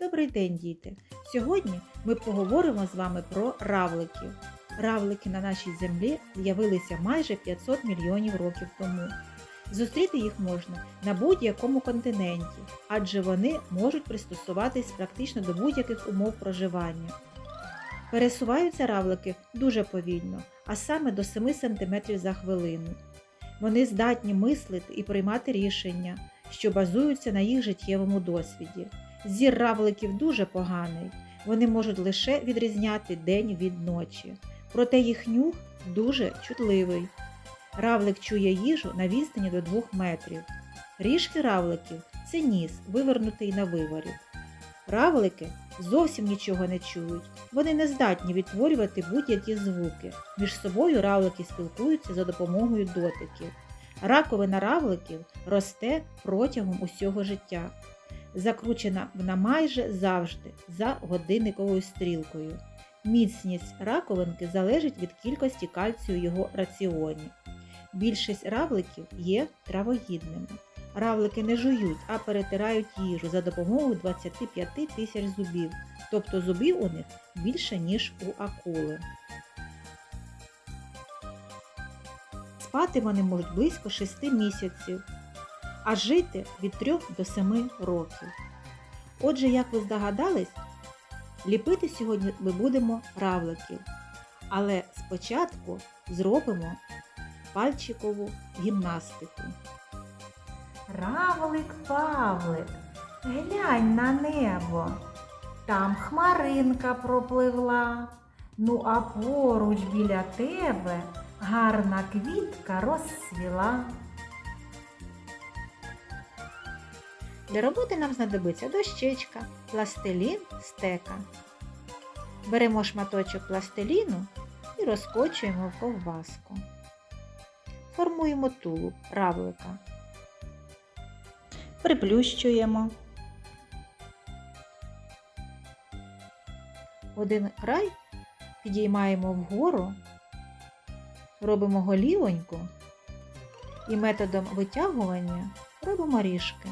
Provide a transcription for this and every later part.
Добрий день, діти! Сьогодні ми поговоримо з вами про равликів. Равлики на нашій землі з'явилися майже 500 мільйонів років тому. Зустріти їх можна на будь-якому континенті, адже вони можуть пристосуватись практично до будь-яких умов проживання. Пересуваються равлики дуже повільно, а саме до 7 см за хвилину. Вони здатні мислити і приймати рішення, що базуються на їх життєвому досвіді. Зір равликів дуже поганий, вони можуть лише відрізняти день від ночі, проте їх нюх дуже чутливий. Равлик чує їжу на відстані до 2 метрів. Ріжки равликів це ніс, вивернутий на виворі. Равлики зовсім нічого не чують, вони не здатні відтворювати будь-які звуки. Між собою равлики спілкуються за допомогою дотиків. Раковина равликів росте протягом усього життя. Закручена вона майже завжди за годинниковою стрілкою. Міцність раковинки залежить від кількості кальцію в його раціоні. Більшість равликів є травоїдними. Равлики не жують, а перетирають їжу за допомогою 25 тисяч зубів, тобто зубів у них більше, ніж у акули. Спати вони можуть близько 6 місяців, а жити від 3 до 7 років. Отже, як ви здогадались, ліпити сьогодні ми будемо равликів. Але спочатку зробимо пальчикову гімнастику. Равлик Павлик, глянь на небо. Там хмаринка пропливла. Ну, а поруч біля тебе гарна квітка розцвіла. Для роботи нам знадобиться дощечка, пластилін, стека. Беремо шматочок пластиліну і розкочуємо в ковбаску. Формуємо тулуб равлика. Приплющуємо. Один край підіймаємо вгору, робимо голівоньку і методом витягування робимо ріжки.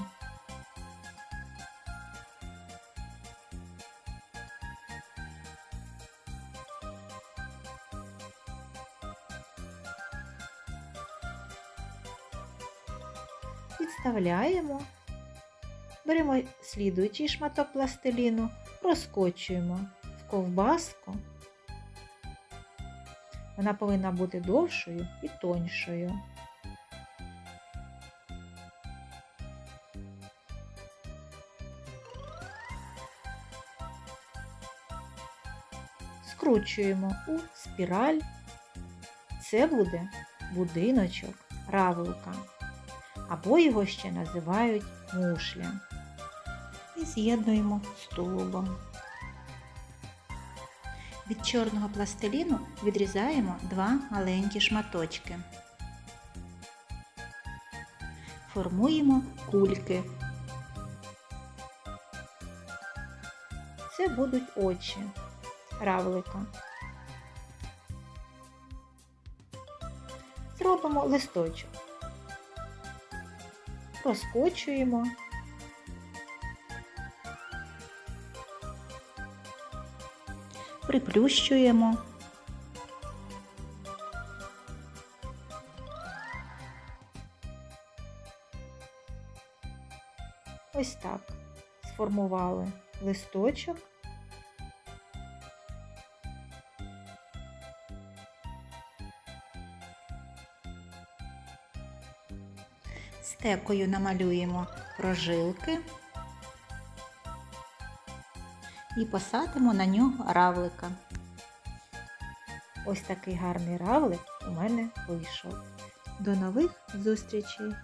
Підставляємо, беремо слідуючий шматок пластиліну, розкочуємо в ковбаску. Вона повинна бути довшою і тоньшою. Скручуємо у спіраль. Це буде будиночок равлика або його ще називають мушля. І з'єднуємо з тулубом. Від чорного пластиліну відрізаємо два маленькі шматочки. Формуємо кульки. Це будуть очі равлика. Зробимо листочок розкочуємо. Приплющуємо. Ось так сформували листочок. Стекою намалюємо прожилки і посадимо на нього равлика. Ось такий гарний равлик у мене вийшов. До нових зустрічей!